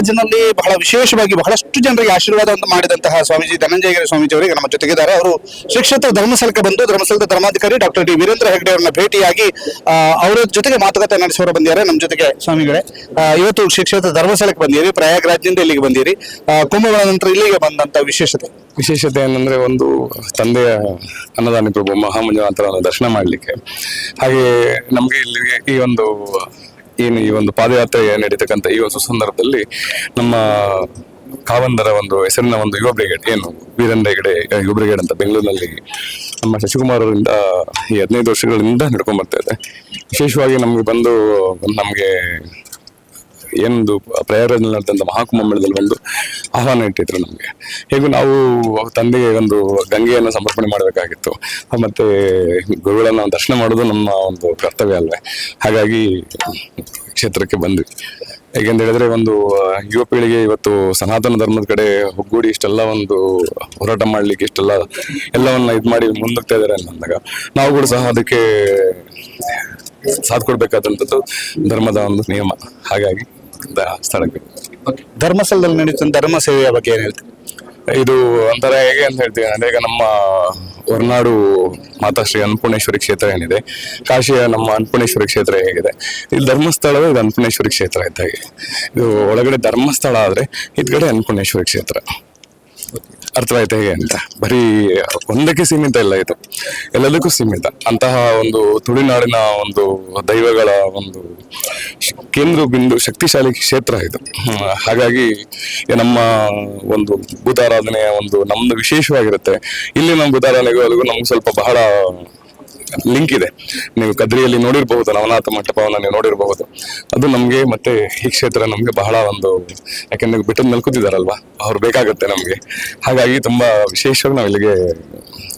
ಪ್ರಯಾಗ್ರಾಜ್ನಲ್ಲಿ ಬಹಳ ವಿಶೇಷವಾಗಿ ಬಹಳಷ್ಟು ಜನರಿಗೆ ಆಶೀರ್ವಾದವನ್ನು ಮಾಡಿದಂತಹ ಸ್ವಾಮೀಜಿ ಧನಂಜಯಗಿರಿ ಸ್ವಾಮೀಜಿ ಅವರಿಗೆ ನಮ್ಮ ಜೊತೆಗಿದ್ದಾರೆ. ಅವರು ಶ್ರೀಕ್ಷೇತ್ರ ಧರ್ಮಸ್ಥಳಕ್ಕೆ ಬಂದು ಧರ್ಮಸ್ಥಳದ ಧರ್ಮಾಧಿಕಾರಿ ಡಾಕ್ಟರ್ ಡಿ. ವೀರೇಂದ್ರ ಹೆಗ್ಡೆ ಅವರನ್ನ ಭೇಟಿಯಾಗಿ ಅವರ ಜೊತೆಗೆ ಮಾತುಕತೆ ನಡೆಸೋರು ಬಂದಿದ್ದಾರೆ ನಮ್ಮ ಜೊತೆಗೆ ಸ್ವಾಮಿಗಳೇ. ಇವತ್ತು ಶ್ರೀಕ್ಷೇತ್ರ ಧರ್ಮಸ್ಥಳಕ್ಕೆ ಬಂದಿರಿ, ಪ್ರಯಾಗ್ರಾಜ್ನಿಂದ ಇಲ್ಲಿಗೆ ಬಂದಿರಿ. ಕುಂಭಗಳ ನಂತರ ಇಲ್ಲಿಗೆ ಬಂದಂತ ವಿಶೇಷತೆ? ವಿಶೇಷತೆ ಏನಂದ್ರೆ ಒಂದು ತಂದೆಯ ಅನ್ನದಾನಿ ಪ್ರಭು ಮಹಾಮಂಜುನಾಥರ ದರ್ಶನ ಮಾಡಲಿಕ್ಕೆ. ಹಾಗೆ ನಮಗೆ ಇಲ್ಲಿಗೆ ಈ ಒಂದು ಏನು ಈ ಒಂದು ಪಾದಯಾತ್ರೆ ನಡೀತಕ್ಕಂಥ ಈ ಒಂದು ಸಂದರ್ಭದಲ್ಲಿ ನಮ್ಮ ಕಾವಂದರ ಒಂದು ಹೆಸರಿನ ಒಂದು ಯುವ ಬ್ರಿಗೇಡ್, ಏನು ವೀರನ್ ಹೆಗಡೆ ಯುವ ಬ್ರಿಗೇಡ್ ಅಂತ ಬೆಂಗಳೂರಿನಲ್ಲಿ ನಮ್ಮ ಶಶಿಕುಮಾರ್ ಅವರಿಂದ ಈ ಹದಿನೈದು ವರ್ಷಗಳಿಂದ ನಡ್ಕೊಂಡ್ ಬರ್ತಾ ಇದೆ. ವಿಶೇಷವಾಗಿ ನಮಗೆ ಬಂದು ನಮಗೆ ಏನೊಂದು ಪ್ರಯಾಗರಾಜ್ನಲ್ಲಿ ನಡೆದಂತ ಮಹಾಕುಂಭಮೇಳದಲ್ಲಿ ಒಂದು ಆಹ್ವಾನ ಇಟ್ಟಿದ್ರು ನಮಗೆ. ಹೇಗೂ ನಾವು ತಂದೆಗೆ ಒಂದು ಗಂಗೆಯನ್ನು ಸಮರ್ಪಣೆ ಮಾಡಬೇಕಾಗಿತ್ತು. ಮತ್ತೆ ಗುರುಗಳನ್ನು ದರ್ಶನ ಮಾಡೋದು ನಮ್ಮ ಒಂದು ಕರ್ತವ್ಯ ಅಲ್ವೇ. ಹಾಗಾಗಿ ಕ್ಷೇತ್ರಕ್ಕೆ ಬಂದ್ವಿ. ಹೇಗೆಂತ ಹೇಳಿದ್ರೆ ಒಂದು ಯುವ ಪೀಳಿಗೆ ಇವತ್ತು ಸನಾತನ ಧರ್ಮದ ಕಡೆ ಒಗ್ಗೂಡಿ ಇಷ್ಟೆಲ್ಲ ಒಂದು ಹೋರಾಟ ಮಾಡ್ಲಿಕ್ಕೆ ಇಷ್ಟೆಲ್ಲ ಎಲ್ಲವನ್ನ ಇದು ಮಾಡಿ ಮುಂದಕ್ತಾ ಇದ್ದಾರೆ ಅಂದಾಗ, ನಾವು ಕೂಡ ಸಹ ಅದಕ್ಕೆ ಸಾಥ್ ಕೊಡ್ಬೇಕಾದಂಥದ್ದು ಧರ್ಮದ ಒಂದು ನಿಯಮ. ಹಾಗಾಗಿ ಸ್ಥಳಕ್ಕೆ. ಧರ್ಮಸ್ಥಳದಲ್ಲಿ ನಡೆಯುತ್ತ ಧರ್ಮ ಸೇವೆಯ ಬಗ್ಗೆ ಏನು ಹೇಳ್ತೀವಿ ಇದು ಒಂಥರ ಹೇಗೆ ಅಂತ ಹೇಳ್ತೀವಿ ಅಂದ್ರೆ, ಈಗ ನಮ್ಮ ಹೊರನಾಡು ಮಾತಾ ಶ್ರೀ ಅನ್ನಪೂರ್ಣೇಶ್ವರಿ ಕ್ಷೇತ್ರ ಏನಿದೆ, ಕಾಶಿಯ ನಮ್ಮ ಅನ್ನಪೂರ್ಣೇಶ್ವರಿ ಕ್ಷೇತ್ರ ಹೇಗಿದೆ. ಇಲ್ಲಿ ಧರ್ಮಸ್ಥಳವೇ ಇದು ಅನ್ನಪೂರ್ಣೇಶ್ವರಿ ಕ್ಷೇತ್ರ ಇದ್ದಾಗೆ ಇದು ಒಳಗಡೆ ಧರ್ಮಸ್ಥಳ ಆದರೆ, ಇದ್ಗಡೆ ಅನ್ನಪೂರ್ಣೇಶ್ವರಿ ಕ್ಷೇತ್ರ. ಅರ್ಥವಾಯ್ತು ಹೇಗೆ ಅಂತ. ಬರೀ ಒಂದಕ್ಕೆ ಸೀಮಿತ ಇಲ್ಲ ಇದು. ಎಲ್ಲದಕ್ಕೂ ಸೀಮಿತ. ಅಂತಹ ಒಂದು ತುಳುನಾಡಿನ ಒಂದು ದೈವಗಳ ಒಂದು ಕೇಂದ್ರ ಬಿಂದು, ಶಕ್ತಿಶಾಲಿ ಕ್ಷೇತ್ರ ಇದು. ಹಾಗಾಗಿ ನಮ್ಮ ಒಂದು ಭೂತಾರಾಧನೆಯ ಒಂದು ನಮ್ದು ವಿಶೇಷವಾಗಿರುತ್ತೆ. ಇಲ್ಲಿ ನಮ್ಮ ಭೂತಾರಾಧನೆಗೂ ನಮ್ಗೆ ಸ್ವಲ್ಪ ಬಹಳ ಲಿಂಕ್ ಇದೆ. ನೀವು ಕದ್ರಿಯಲ್ಲಿ ನೋಡಿರಬಹುದು ನವನಾಥ ಮಂಟಪವನ್ನು ನೀವು ನೋಡಿರಬಹುದು. ಅದು ನಮಗೆ ಮತ್ತೆ ಈ ಕ್ಷೇತ್ರ ನಮಗೆ ಬಹಳ ಒಂದು, ಯಾಕೆಂದ್ರೆ ಬಿಟ್ಟು ಮೇಲೆ ಅವ್ರು ಬೇಕಾಗುತ್ತೆ ನಮಗೆ. ಹಾಗಾಗಿ ತುಂಬಾ ವಿಶೇಷವಾಗಿ ನಾವು ಇಲ್ಲಿಗೆ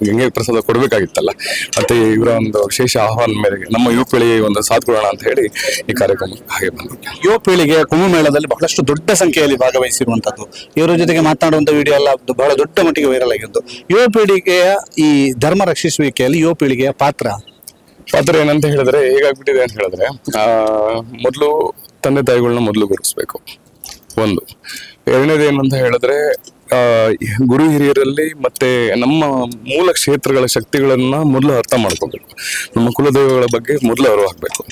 ಗಂಗೆ ಪ್ರಸಾದ ಕೊಡಬೇಕಾಗಿತ್ತಲ್ಲ. ಮತ್ತೆ ಇವರ ಒಂದು ವಿಶೇಷ ಆಹ್ವಾನ ಮೇರೆಗೆ ನಮ್ಮ ಯುವ ಪೀಳಿಗೆ ಒಂದು ಸಾಥ್ ಕೊಡೋಣ ಅಂತ ಹೇಳಿ ಈ ಕಾರ್ಯಕ್ರಮ ಹಾಗೆ ಬಂದು ಯುವ ಪೀಳಿಗೆ ಕುಂಭಮೇಳದಲ್ಲಿ ಬಹಳಷ್ಟು ದೊಡ್ಡ ಸಂಖ್ಯೆಯಲ್ಲಿ ಭಾಗವಹಿಸಿರುವಂತದ್ದು. ಇವರ ಜೊತೆಗೆ ಮಾತನಾಡುವಂತ ವಿಡಿಯೋ ಎಲ್ಲ ಬಹಳ ದೊಡ್ಡ ಮಟ್ಟಿಗೆ ವೈರಲ್ ಆಗಿದ್ದು. ಯುವ ಪೀಳಿಗೆಯ ಈ ಧರ್ಮ ರಕ್ಷಿಸುವಿಕೆಯಲ್ಲಿ ಯುವ ಪೀಳಿಗೆಯ ಪಾತ್ರ ಪಾತ್ರ ಏನಂತ ಹೇಳಿದ್ರೆ ಹೇಗಾಗ್ಬಿಟ್ಟಿದೆ ಅಂತ ಹೇಳಿದ್ರೆ, ಆ, ಮೊದಲು ತಂದೆ ತಾಯಿಗಳನ್ನ ಮೊದಲು ಗುರುಸ್ಬೇಕು. ಒಂದು. ಎರಡನೇದು ಏನಂತ ಹೇಳಿದ್ರೆ ಗುರು ಹಿರಿಯರಲ್ಲಿ ಮತ್ತೆ ನಮ್ಮ ಮೂಲ ಕ್ಷೇತ್ರಗಳ ಶಕ್ತಿಗಳನ್ನ ಮೊದಲು ಅರ್ಥ ಮಾಡ್ಕೋಬೇಕು. ನಮ್ಮ ಕುಲದೈವಗಳ ಬಗ್ಗೆ ಮೊದಲು ಅರಿವು ಹಾಕ್ಬೇಕು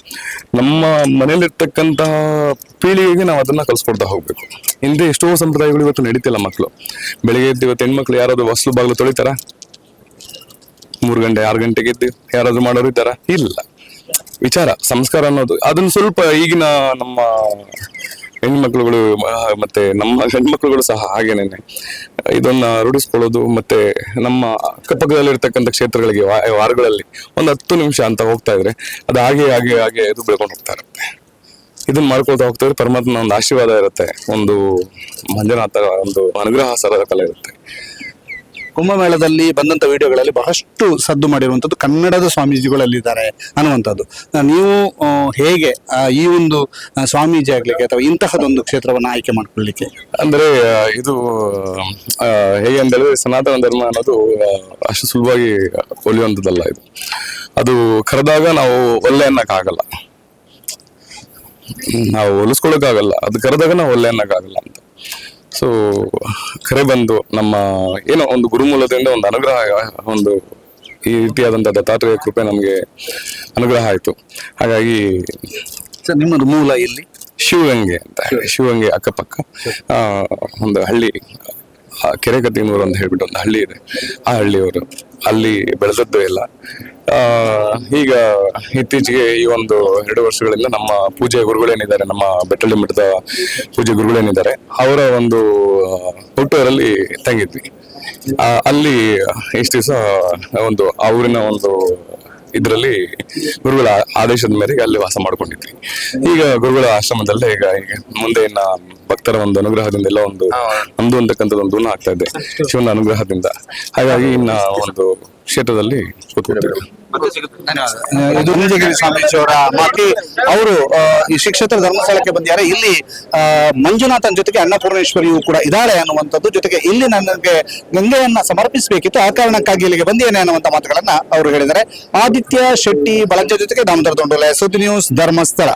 ನಮ್ಮ ಮನೇಲಿರ್ತಕ್ಕಂತಹ ಪೀಳಿಗೆಗೆ ನಾವು ಅದನ್ನ ಕಲ್ಸ್ಕೊಡ್ತಾ ಹೋಗ್ಬೇಕು. ಹಿಂದೆ ಎಷ್ಟೋ ಸಂಪ್ರದಾಯಗಳು ಇವತ್ತು ನಡೀತಿಲ್ಲ ಮಕ್ಕಳು ಬೆಳಿಗ್ಗೆ ಇವತ್ತು ಹೆಣ್ಮಕ್ಳು ಯಾರಾದ್ರೂ ಹೊಸ್ಲು ಬಾಗಿಲು ತೊಳಿತಾರ? ಮೂರು ಗಂಟೆ, ಆರು ಗಂಟೆಗೆ ಎದ್ದು ಯಾರಾದ್ರೂ ಮಾಡೋರು ಇದ್ದಾರಾ? ಇಲ್ಲ. ವಿಚಾರ, ಸಂಸ್ಕಾರ ಅನ್ನೋದು. ಅದನ್ನ ಸ್ವಲ್ಪ ಈಗಿನ ನಮ್ಮ ಹೆಣ್ಮಕ್ಳುಗಳು ಮತ್ತೆ ನಮ್ಮ ಹೆಣ್ಮಕ್ಳುಗಳು ಸಹ ಹಾಗೇನೆ. ಇದನ್ನ ರೂಢಿಸ್ಕೊಳ್ಳೋದು ಮತ್ತೆ ನಮ್ಮ ಅಕ್ಕಪಕ್ಕದಲ್ಲಿರ್ತಕ್ಕಂಥ ಕ್ಷೇತ್ರಗಳಿಗೆ ವಾರಗಳಲ್ಲಿ ಒಂದು ಹತ್ತು ನಿಮಿಷ ಅಂತ ಹೋಗ್ತಾ ಇದ್ರೆ ಅದು ಹಾಗೆ ಹಾಗೆ ಹಾಗೆ ಇದು ಬೆಳ್ಕೊಂಡು ಹೋಗ್ತಾ ಇರುತ್ತೆ. ಇದನ್ನ ಮಾಡ್ಕೊಳ್ತಾ ಹೋಗ್ತಾರೆ ಪರಮಾತ್ಮನ ಒಂದು ಆಶೀರ್ವಾದ ಇರುತ್ತೆ. ಒಂದು ಮಂಜುನಾಥ ಒಂದು ಅನುಗ್ರಹ ಸರದ ಕಲೆ ಇರುತ್ತೆ. ಕುಂಭಮೇಳದಲ್ಲಿ ಬಂದಂತ ವಿಡಿಯೋಗಳಲ್ಲಿ ಬಹಳಷ್ಟು ಸದ್ದು ಮಾಡಿರುವಂಥದ್ದು ಕನ್ನಡದ ಸ್ವಾಮೀಜಿಗಳಲ್ಲಿದ್ದಾರೆ ಅನ್ನುವಂಥದ್ದು. ನೀವು ಹೇಗೆ ಈ ಒಂದು ಸ್ವಾಮೀಜಿ ಆಗ್ಲಿಕ್ಕೆ ಅಥವಾ ಇಂತಹದೊಂದು ಕ್ಷೇತ್ರವನ್ನು ಆಯ್ಕೆ ಮಾಡ್ಕೊಳ್ಳಿಕ್ಕೆ? ಅಂದ್ರೆ ಇದು ಹೇಗೆ ಅಂತ ಹೇಳಿದ್ರೆ ಸನಾತನ ಧರ್ಮ ಅನ್ನೋದು ಅಷ್ಟು ಸುಲಭವಾಗಿ ಒಲಿಯುವಂಥದ್ದಲ್ಲ ಇದು. ಅದು ಕರೆದಾಗ ನಾವು ಒಲ್ಲೆ ಅನ್ನಕ್ಕಾಗಲ್ಲ ನಾವು ಹೊಲಿಸ್ಕೊಳಕ್ಕಾಗಲ್ಲ ಅದು ಕರೆದಾಗ ನಾವು ಒಲ್ಲೆ ಅನ್ನಕ್ಕಾಗಲ್ಲ ಅಂತ. ಸೊ ಕರೆ ಬಂದು ನಮ್ಮ ಏನೋ ಒಂದು ಗುರುಮೂಲದಿಂದ ಒಂದು ಅನುಗ್ರಹ ಒಂದು ಈ ರೀತಿಯಾದಂಥ ದತ್ತಾತ್ರೇಯ ಕೃಪೆ ನಮಗೆ ಅನುಗ್ರಹ ಆಯಿತು. ಹಾಗಾಗಿ ಸರ್ ನಿಮ್ಮ ಮೂಲ ಇಲ್ಲಿ ಶಿವಗಂಗೆ ಅಂತ ಹೇಳಿ ಶಿವಗಂಗೆ ಅಕ್ಕಪಕ್ಕ. ಒಂದು ಹಳ್ಳಿ ಆ, ಕೆರೆಗತ್ತಿನೂರು ಅಂತ ಹೇಳ್ಬಿಟ್ಟು ಒಂದು ಹಳ್ಳಿ ಇದೆ. ಆ ಹಳ್ಳಿಯವರು ಅಲ್ಲಿ ಬೆಳೆದದ್ದು ಎಲ್ಲ ಈಗ ಇತ್ತೀಚೆಗೆ ಈ ಒಂದು ಎರಡು ವರ್ಷಗಳಿಂದ ನಮ್ಮ ಪೂಜೆ ಗುರುಗಳೇನಿದ್ದಾರೆ ನಮ್ಮ ಬೆಟ್ಟಳ್ಳಿ ಮಠದ ಪೂಜೆ ಗುರುಗಳೇನಿದ್ದಾರೆ ಅವರ ಒಂದು ಹುಟ್ಟೂರಲ್ಲಿ ತಂಗಿದ್ವಿ. ಆ, ಅಲ್ಲಿ ಇಷ್ಟು ದಿವಸ ಒಂದು ಅವರಿನ ಒಂದು ಇದರಲ್ಲಿ ಗುರುಗಳ ಆದೇಶದ ಮೇರೆಗೆ ಅಲ್ಲಿ ವಾಸ ಮಾಡ್ಕೊಂಡಿದ್ವಿ. ಈಗ ಗುರುಗಳ ಆಶ್ರಮದಲ್ಲೇ ಈಗ ಮುಂದೆ ಇನ್ನ ಭಕ್ತರ ಒಂದು ಅನುಗ್ರಹದಿಂದ ಎಲ್ಲ ಒಂದು ನಮ್ದು ಅಂತಕ್ಕಂಥದ್ದು ಒಂದು ಆಗ್ತಾ ಇದೆ ಶಿವನ ಅನುಗ್ರಹದಿಂದ. ಹಾಗಾಗಿ ಇನ್ನ ಒಂದು ಕ್ಷೇತ್ರದಲ್ಲಿ ಕೂತ್ಕೊಳ್ತೀವಿ ಇದು ನೀಲಗಿರಿ ಸ್ವಾಮೀಜಿಯವರ ಮಾತಿ. ಅವರು ಈ ಶಿಕ್ಷೇತ್ರ ಕ್ಷೇತ್ರ ಧರ್ಮಸ್ಥಳಕ್ಕೆ ಬಂದಿದ್ದಾರೆ. ಇಲ್ಲಿ ಮಂಜುನಾಥನ್ ಜೊತೆಗೆ ಅನ್ನಪೂರ್ಣೇಶ್ವರಿಯು ಕೂಡ ಇದ್ದಾಳೆ ಅನ್ನುವಂಥದ್ದು ಜೊತೆಗೆ ಇಲ್ಲಿ ನನಗೆ ಗಂಗೆಯನ್ನ ಸಮರ್ಪಿಸಬೇಕಿತ್ತು. ಆ ಕಾರಣಕ್ಕಾಗಿ ಇಲ್ಲಿಗೆ ಬಂದಿದ್ದೇನೆ ಅನ್ನುವಂತ ಮಾತುಗಳನ್ನ ಅವರು ಹೇಳಿದ್ದಾರೆ. ಆದಿತ್ಯ ಶೆಟ್ಟಿ ಬಳಂಜ ಜೊತೆಗೆ ದಾಮೋದರ ದೊಂಡೋಲೆ ಸುದ್ದಿ ನ್ಯೂಸ್ ಧರ್ಮಸ್ಥಳ.